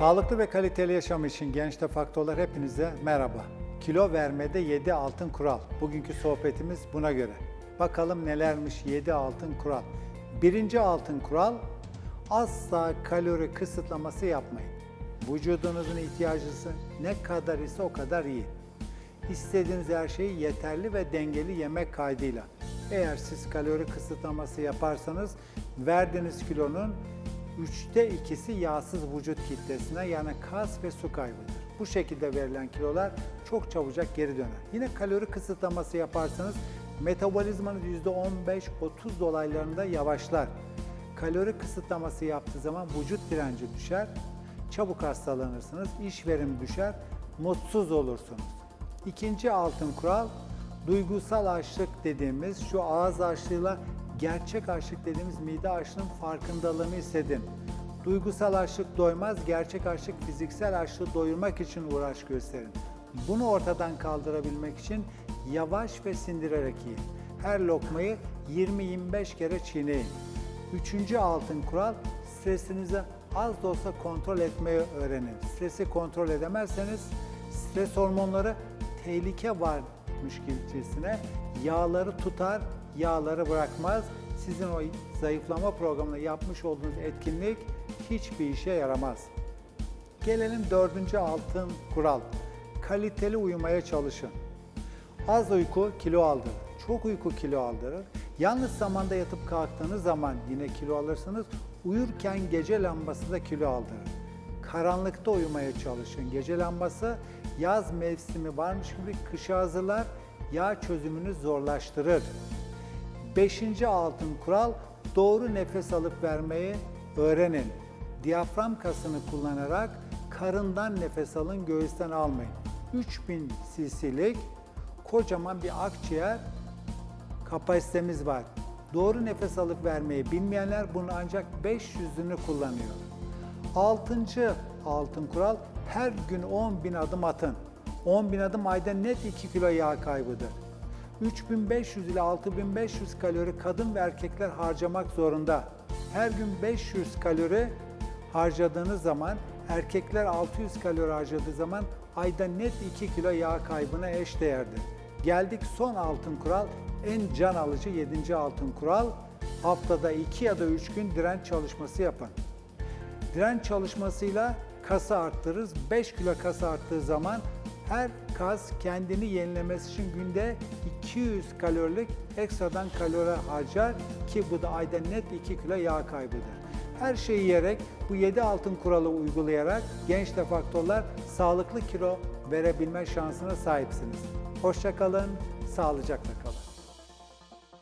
Sağlıklı ve kaliteli yaşam için Gençte Faktörler hepinize merhaba. Kilo vermede 7 altın kural. Bugünkü sohbetimiz buna göre. Bakalım nelermiş 7 altın kural. Birinci altın kural, asla kalori kısıtlaması yapmayın. Vücudunuzun ihtiyacısı ne kadar ise o kadar yiyin. İstediğiniz her şeyi yeterli ve dengeli yemek kaydıyla. Eğer siz kalori kısıtlaması yaparsanız verdiğiniz kilonun üçte ikisi yağsız vücut kitlesine yani kas ve su kaybıdır. Bu şekilde verilen kilolar çok çabucak geri döner. Yine kalori kısıtlaması yaparsanız metabolizmanız %15-30 dolaylarında yavaşlar. Kalori kısıtlaması yaptığı zaman vücut direnci düşer, çabuk hastalanırsınız, iş verimi düşer, mutsuz olursunuz. İkinci altın kural, duygusal açlık dediğimiz şu ağız açlığıyla gerçek açlık dediğimiz mide açlığının farkındalığını hissedin. Duygusal açlık doymaz, gerçek açlık fiziksel açlığı doyurmak için uğraş gösterin. Bunu ortadan kaldırabilmek için yavaş ve sindirerek yiyin. Her lokmayı 20-25 kere çiğneyin. Üçüncü altın kural, stresinizi az da olsa kontrol etmeyi öğrenin. Stresi kontrol edemezseniz stres hormonları tehlike varmış gibicesine yağları tutar, yağları bırakmaz. Sizin o zayıflama programında yapmış olduğunuz etkinlik hiçbir işe yaramaz. Gelelim dördüncü altın kural. Kaliteli uyumaya çalışın. Az uyku kilo aldırır. Çok uyku kilo aldırır. Yalnız zamanda yatıp kalktığınız zaman yine kilo alırsınız. Uyurken gece lambası da kilo aldırır. Karanlıkta uyumaya çalışın. Gece lambası yaz mevsimi varmış gibi kışa hazırlar, yağ çözümünü zorlaştırır. Beşinci altın kural doğru nefes alıp vermeyi öğrenin. Diyafram kasını kullanarak karından nefes alın, göğüsten almayın. 3000 cc'lik kocaman bir akciğer kapasitemiz var. Doğru nefes alıp vermeyi bilmeyenler bunu ancak 500'ünü kullanıyor. Altıncı altın kural her gün 10 bin adım atın. 10 bin adım ayda net 2 kilo yağ kaybıdır. 3500 ile 6500 kalori kadın ve erkekler harcamak zorunda. Her gün 500 kalori harcadığınız zaman erkekler 600 kalori harcadığı zaman ayda net 2 kilo yağ kaybına eş değerdir. Geldik son altın kural, en can alıcı 7. altın kural. Haftada 2 ya da 3 gün direnç çalışması yapın. Direnç çalışmasıyla kası arttırırız. 5 kilo kas arttığı zaman her kas kendini yenilemesi için günde 200 kalorilik ekstradan kalori harcar ki bu da ayda net 2 kilo yağ kaybıdır. Her şeyi yiyerek bu 7 altın kuralı uygulayarak genç faktörler sağlıklı kilo verebilme şansına sahipsiniz. Hoşçakalın, sağlıcakla kalın.